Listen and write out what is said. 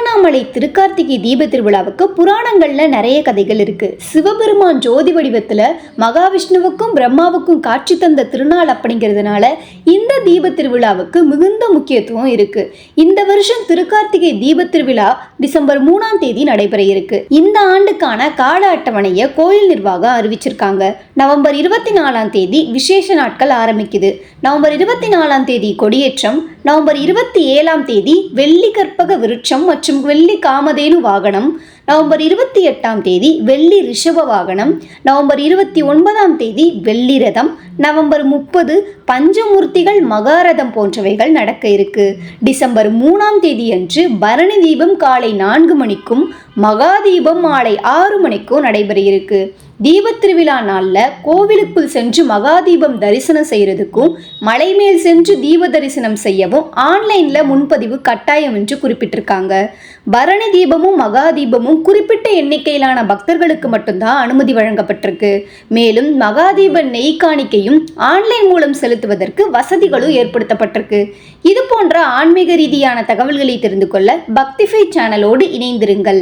திருவண்ணாமலை திருக்கார்த்திகை தீப திருவிழாவுக்கு புராணங்கள்ல நிறைய கதைகள் இருக்கு. சிவபெருமான் ஜோதி வடிவத்துல மகாவிஷ்ணுவுக்கும் பிரம்மாவுக்கும் காட்சி தந்த திருநாள் அப்படிங்கிறதுனால இந்த தீப திருவிழாவுக்கு மிகுந்த முக்கியத்துவம் இருக்கு. இந்த வருஷம் திருக்கார்த்திகை தீப திருவிழா டிசம்பர் மூணாம் தேதி நடைபெற இருக்கு. இந்த ஆண்டுக்கான கால அட்டவணையை கோயில் நிர்வாகம் அறிவிச்சிருக்காங்க. நவம்பர் இருபத்தி நாலாம் தேதி விசேஷ நாட்கள் ஆரம்பிக்குது. நவம்பர் இருபத்தி நாலாம் தேதி கொடியேற்றம் நவம்பர் இருபத்தி ஏழாம் தேதி வெள்ளி கற்பக விருட்சம் மற்றும் வெள்ளி காமதேனு வாகனம். நவம்பர் இருபத்தி எட்டாம் தேதி வெள்ளி ரிஷப வாகனம். நவம்பர் இருபத்தி ஒன்பதாம் தேதி வெள்ளி ரதம். நவம்பர் முப்பது பஞ்சமூர்த்திகள் மகாரதம் போன்றவைகள் நடக்க இருக்கு. டிசம்பர் மூணாம் தேதி அன்று பரணி தீபம் காலை நான்கு மணிக்கும் மகாதீபம் மாலை ஆறு மணிக்கும் நடைபெற இருக்கு தீபத் திருவிழா நாளில் கோவிலுக்குள் சென்று மகாதீபம் தரிசனம் செய்கிறதுக்கும் மலை மேல் சென்று தீப தரிசனம் செய்யவும் ஆன்லைனில் முன்பதிவு கட்டாயம் என்று குறிப்பிட்டிருக்காங்க. பரணி தீபமும் மகாதீபமும் குறிப்பிட்ட எண்ணிக்கையிலான பக்தர்களுக்கு மட்டும்தான் அனுமதி வழங்கப்பட்டிருக்கு. மேலும் மகாதீப நெய் காணிக்கையும் ஆன்லைன் மூலம் செலுத்துவதற்கு வசதிகளும் ஏற்படுத்தப்பட்டிருக்கு. இது போன்ற ஆன்மீக ரீதியான தகவல்களை தெரிந்து கொள்ள பக்திஃபை சேனலோடு இணைந்திருங்கள்.